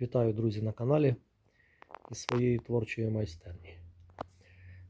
Вітаю, друзі, на каналі із своєї творчої майстерні.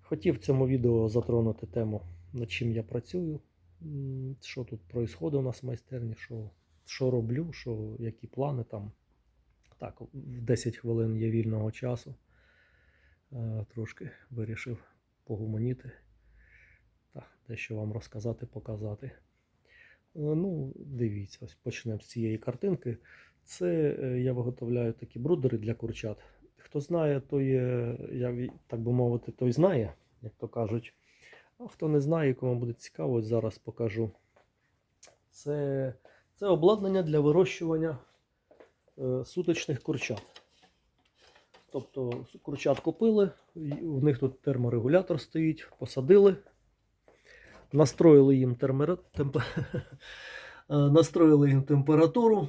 Хотів в цьому відео затронути тему, над чим я працюю, що тут відбувається у нас в майстерні, що, що роблю, що, які плани там. Так, в 10 хвилин є вільного часу. Е, Трошки вирішив погуманіти та дещо вам розказати, показати. Е, Ну, дивіться, ось почнемо з цієї картинки. Це е, я виготовляю такі брудери для курчат. Хто знає, той, я, так би мовити, той знає, як то кажуть. А хто не знає, кому буде цікаво, зараз покажу. Це, це обладнання для вирощування е, суточних курчат. Тобто курчат купили, у них тут терморегулятор стоїть, посадили, настроїли їм термера... темп... е, настроїли їм температуру,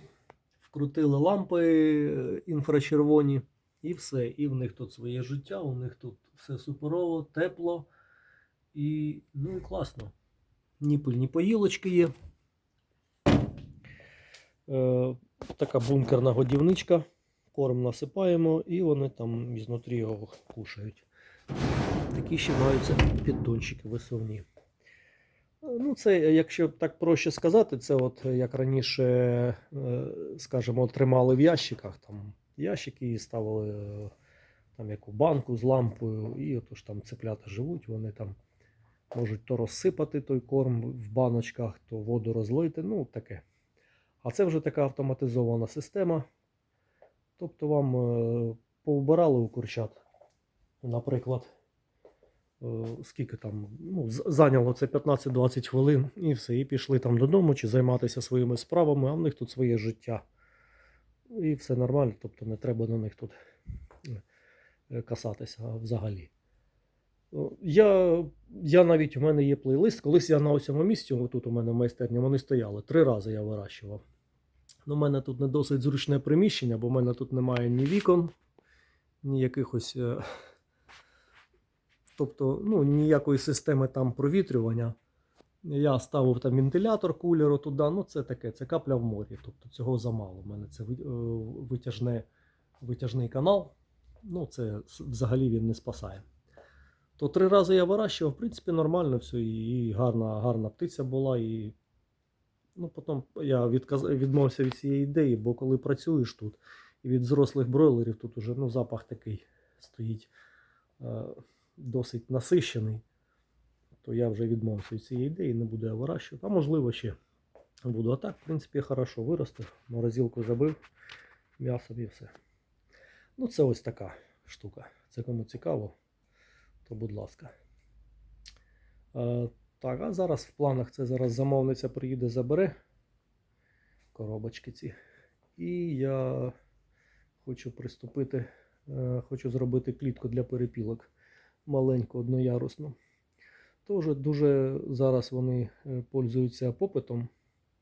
вкрутили лампи е, інфрачервоні і все. І в них тут своє життя, у них тут все суперово, тепло і ну і класно. Ні пиль, ні поїлочки є. Е, така бункерна годівничка. Корм насипаємо і вони там ізнутрі його кушають. Такі ще маються піддончики висувні. Ну, це, якщо так проще сказати, це от як раніше, е, скажімо, тримали в ящиках. Там ящики і ставили е, там яку банку з лампою, і отож там цеплята живуть, вони там можуть то розсипати той корм в баночках, то воду розлити, ну таке. А це вже така автоматизована система. Тобто вам е, повбирали у курчат, наприклад, е, скільки там, ну, зайняло це 15-20 хвилин і все, і пішли там додому чи займатися своїми справами, а в них тут своє життя. І все нормально, тобто не треба на них тут е, касатися взагалі. Я, я навіть у мене є плейлист. Колись я на ось цьому місці, тут у мене в майстерні, вони стояли. Три рази я вирощував. Ну, у мене тут не досить зручне приміщення, бо в мене тут немає ні вікон, ні якихось. Тобто, ну, ніякої системи там провітрювання. Я ставив там вентилятор кулеру туди, ну це таке, це капля в морі. Тобто цього замало. У мене це е, витяжне, витяжний канал. Ну, це взагалі він не спасає. То три рази я вирощував, в принципі, нормально все, і і гарна, гарна птиця була, і Ну, потім я відказ... відмовився від цієї ідеї, бо коли працюєш тут, і від зрослих бройлерів тут уже ну, запах такий стоїть е, досить насищений, то я вже відмовився від цієї ідеї, не буду я вирощувати. А можливо ще буду. А так, в принципі, хорошо виростив, морозилку забив, м'ясо і все. Ну, це ось така штука. Це кому цікаво, то будь ласка. Е, так, а зараз в планах це зараз замовниця приїде, забере коробочки ці. І я хочу приступити, е, хочу зробити клітку для перепілок маленьку, одноярусну. Теж дуже зараз вони е, пользуються попитом,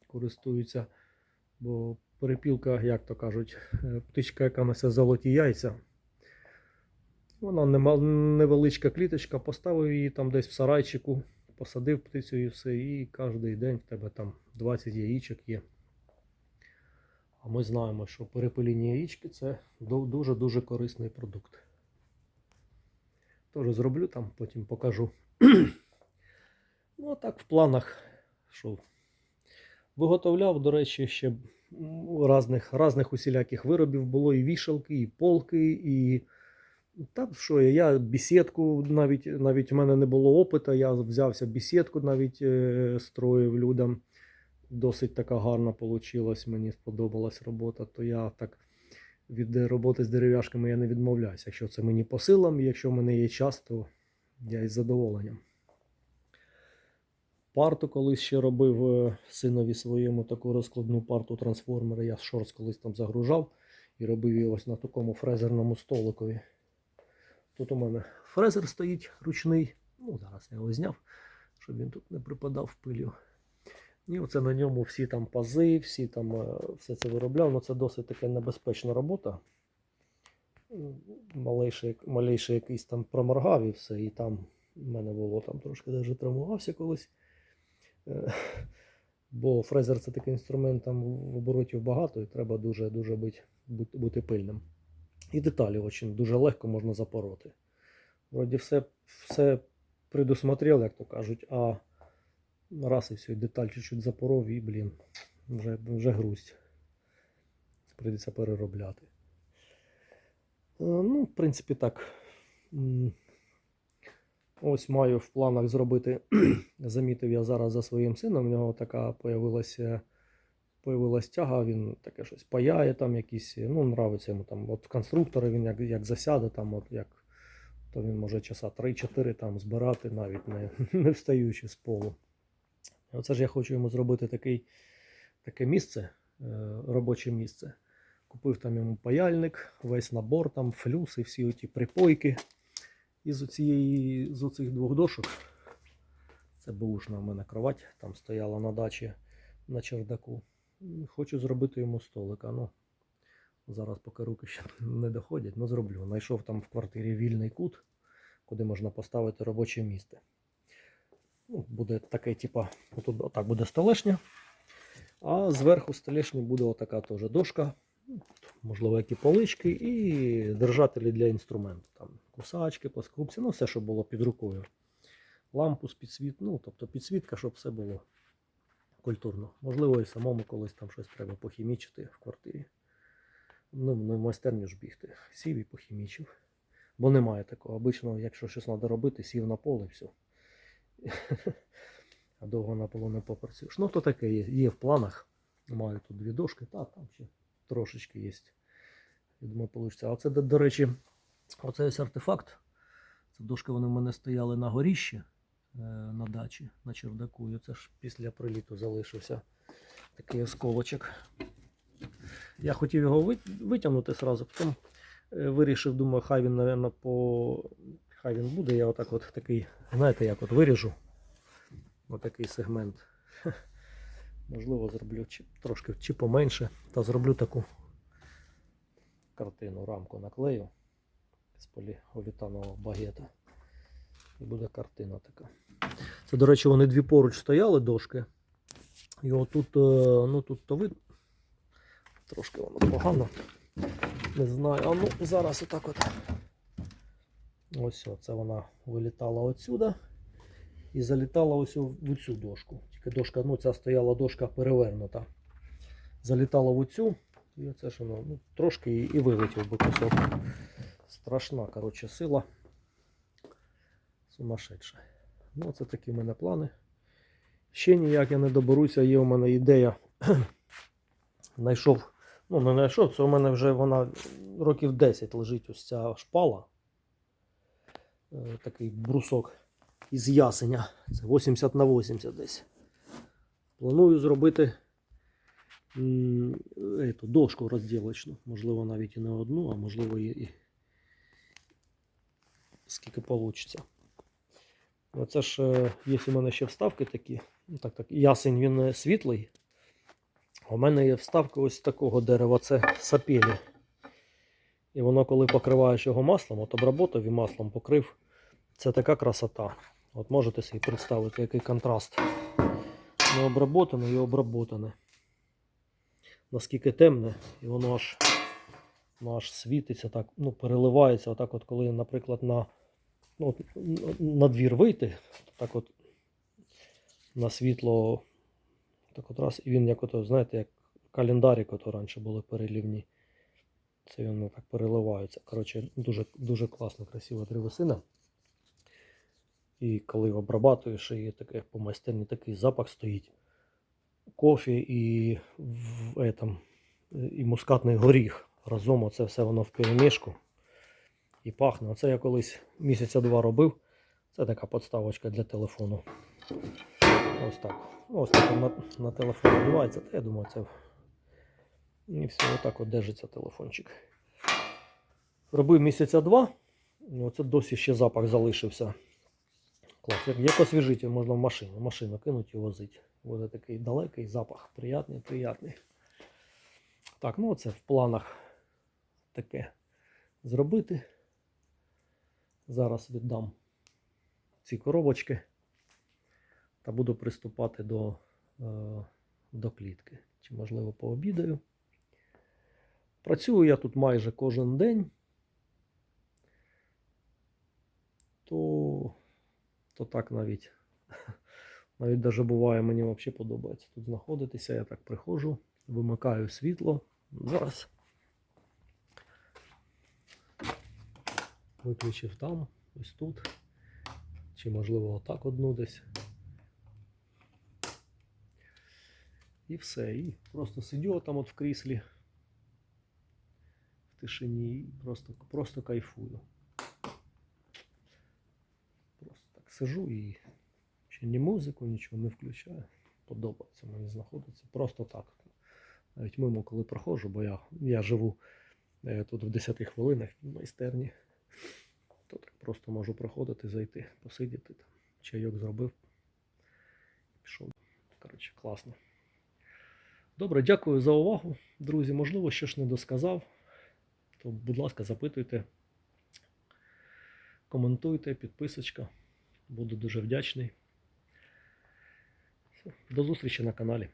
користуються, бо перепілка, як то кажуть, е, птичка, яка несе золоті яйця. Вона невеличка кліточка, поставив її там десь в сарайчику посадив птицю і все, і кожен день в тебе там 20 яєчок є. А ми знаємо, що перепилені яєчки це дуже-дуже корисний продукт. Теж зроблю там, потім покажу. ну, так в планах, що виготовляв, до речі, ще разних, разних усіляких виробів було і вішалки, і полки, і та що я, бесідку навіть навіть у мене не було опиту, я взявся бесідку навіть е, строїв людям. Досить така гарна вийшла, мені сподобалась робота. То я так від роботи з дерев'яшками я не відмовляюся. Якщо це мені по силам, якщо в мене є час, то я із задоволенням. Парту колись ще робив е, синові своєму таку розкладну парту трансформера. Я шорт колись там загружав і робив її ось на такому фрезерному столикові. Тут у мене фрезер стоїть ручний. Ну, зараз я його зняв, щоб він тут не припадав пилю. І оце на ньому всі там пази, всі там е, все це виробляв. Ну це досить така небезпечна робота. Малейший, малейший якийсь там проморгав і все. І там в мене було там трошки навіть травмувався колись. Е, Бо фрезер це такий інструмент, там в оборотів багато, і треба дуже-дуже бути, бути пильним. І деталі очень дуже легко можна запороти. Вроді все, все предусмотрел, як то кажуть, а раз і все, деталь чуть-чуть запоров, і, блін, вже, вже грусть. Прийдеться переробляти. Е, Ну, в принципі, так. Ось маю в планах зробити. Замітив я зараз за своїм сином. У нього така появилася, появилась тяга, він таке щось паяє там якісь. Ну, нравиться йому там. От конструктори він як, як засяде, там, от як, то він може часа 3-4 там збирати, навіть не, не встаючи з полу. Оце ж я хочу йому зробити такий, таке місце, е, робоче місце. Купив там йому паяльник, весь набор, там флюс всі оті припойки. І з оцієї, з оцих двох дошок, це бушна в мене кровать, там стояла на дачі на чердаку. Хочу зробити йому столика. Ну, зараз поки руки ще не доходять, ну зроблю. Знайшов там в квартирі вільний кут, куди можна поставити робоче місце. Ну, буде таке, типа, отут отак буде столешня. А зверху столешні буде отака теж дошка. Ну, Можливо, які полички і держателі для інструменту. Там кусачки, плоскогубці, ну все, що було під рукою. Лампу з підсвіт, ну, тобто підсвітка, щоб все було культурно. Можливо, і самому колись там щось треба похімічити в квартирі. Ну, не в майстерню ж бігти. Сів і похімічив. Бо немає такого. Обично, якщо щось треба робити, сів на поле і все. А довго на полу не попрацюєш. Ну, то таке є, є в планах. Маю тут дві дошки, так, там ще трошечки є. Я думаю, вийде. А це, до, речі, оцей ось артефакт. Це дошки вони в мене стояли на горіщі е, на дачі, на чердаку. І оце ж після приліту залишився такий осколочок. Я хотів його витягнути сразу, потім е, вирішив, думаю, хай він, напевно, по. Хай він буде. Я отак от такий, знаєте, як от виріжу. Отакий сегмент. Можливо, зроблю чи, трошки чи поменше. Та зроблю таку картину, рамку наклею з поліуретанового багета. І буде картина така. Це, до речі, вони дві поруч стояли дошки. І отут, е, ну тут то видно. Трошки воно погано. Не знаю. А ну зараз отак от. Ось це вона вилітала отсюда і залітала ось в цю дошку. Тільки дошка, ну ця стояла дошка перевернута. Залітала в оцю, і оце ж воно ну, трошки і, і вилетів би кусок. Страшна, коротше, сила. Сумасшедша. Ну, це такі в мене плани. Ще ніяк я не доберуся, є у мене ідея. Знайшов, ну не знайшов, це у мене вже вона років 10 лежить ось ця шпала. Е, Такий брусок із ясеня. Це 80 на 80 десь. Планую зробити ету, дошку розділочну. Можливо, навіть і не одну, а можливо і, і скільки вийде. Оце ж е, є у мене ще вставки такі. Ну, так, так, ясень він е, світлий. У мене є вставка ось такого дерева, це сапелі. І воно, коли покриваєш його маслом, от обработав і маслом покрив, це така красота. От можете собі представити, який контраст. Не обработане і обработане. Наскільки темне, і воно аж, воно аж світиться, так, ну, переливається. Отак, от, коли, наприклад, на, ну, от, на двір вийти, так от на світло, так от раз, і він як ото, знаєте, як календарик, ото раніше були перелівні. Це він так переливається. Коротше, дуже, дуже класна, красива древесина. І коли обрабатуєш, і таке по майстерні такий запах стоїть. Кофі і, в, этом, і мускатний горіх. Разом оце все воно в перемішку. І пахне. Оце я колись місяця два робив. Це така подставочка для телефону. Ось так. Ось так на, на телефон вдівається. Та я думаю, це. І все, отак от держиться телефончик. Робив місяця два. Оце досі ще запах залишився. Клас. Як, освіжитель можна в машину. В машину кинуть і возити. Буде такий далекий запах. Приятний, приятний. Так, ну це в планах таке зробити. Зараз віддам ці коробочки та буду приступати до е, до клітки. Чи, можливо, пообідаю. Працюю я тут майже кожен день. То, то так навіть. Навіть даже буває, мені взагалі подобається тут знаходитися. Я так приходжу, вимикаю світло. Зараз. Виключив там, ось тут. Чи можливо отак одну десь. І все. І просто сидю там от в кріслі тишині і просто, просто кайфую. Просто так сижу і ще ні музику, нічого не включаю. Подобається мені знаходиться. Просто так. Навіть мимо, коли проходжу, бо я, я живу е, тут в 10 хвилинах в майстерні, то так просто можу проходити, зайти, посидіти там, чайок зробив. Пішов. Коротше, класно. Добре, дякую за увагу, друзі. Можливо, щось не досказав. То, будь ласка, запитуйте, коментуйте, підписочка. Буду дуже вдячний. До зустрічі на каналі.